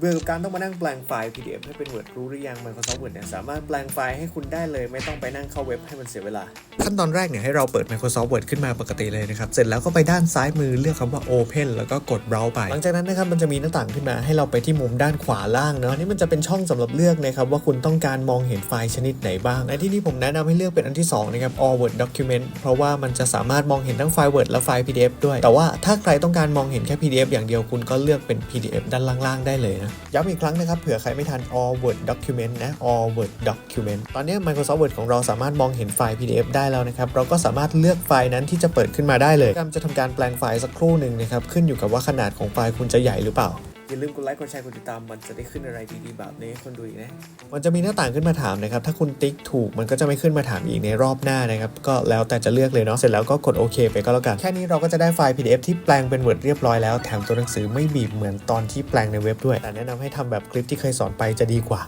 เบื่อกับการต้องมานั่งแปลงไฟล์ PDF ให้เป็น Word รู้หรือยัง Microsoft Word เนี่ยสามารถแปลงไฟล์ให้คุณได้เลย ไม่ต้องไปนั่งเข้าเว็บให้มันเสียเวลา ขั้นตอนแรกเนี่ยให้เราเปิด Microsoft Word ขึ้นมาปกติเลยนะครับ เสร็จแล้วก็ไปด้านซ้ายมือเลือกคำว่า Open แล้วก็กด Browse ไป หลังจากนั้นนะครับมันจะมีหน้าต่างขึ้นมาให้เราไปที่มุมด้านขวาล่างเนาะอันนี้มันจะเป็นช่องสำหรับเลือกนะครับว่าคุณต้องการมองเห็นไฟล์ชนิดไหนบ้างในที่นี้ผมแนะนำให้เลือกเป็นอันที่สองนะครับ All Word Document เพราะว่ามันจะสามารถมองเห็นทั้งไฟล์ Word และไฟล์ PDF ด้วย แต่ว่าถ้าใครต้องการมองเห็นแค่ PDF อย่างเดียวคุณก็เลือกเป็น PDF ด้านล่างๆได้เลยนะย้ำอีกครั้งนะครับเผื่อใครไม่ทัน All Word Document นะ All Word Document ตอนนี้ Microsoft Word ของเราสามารถมองเห็นไฟล์ PDF ได้แล้วนะครับ เราก็สามารถเลือกไฟล์นั้นที่จะเปิดขึ้นมาได้เลยกำจะทำการแปลงไฟล์สักครู่หนึ่งนะครับ ขึ้นอยู่กับว่าขนาดของไฟล์คุณจะใหญ่หรือเปล่า อย่าลืมกดไลค์กดแชร์กดติดตามมันจะได้ขึ้นอะไรดีๆแบบนี้ให้คนดูอีกนะ มันจะมีหน้าต่างขึ้นมาถามนะครับ ถ้าคุณติ๊กถูกมันก็จะไม่ขึ้นมาถามอีกในรอบหน้านะครับ ก็แล้วแต่จะเลือกเลยเนาะเสร็จแล้วก็กดโอเคไปก็แล้วกัน แค่นี้เราก็จะได้ไฟล์ PDF ที่แปลงเป็น Word เรียบร้อยแล้วแถมตัวหนังสือไม่บีบเหมือนตอนที่แปลงในเว็บด้วย แต่แนะนำให้ทำแบบคลิปที่เคยสอนไปจะดีกว่า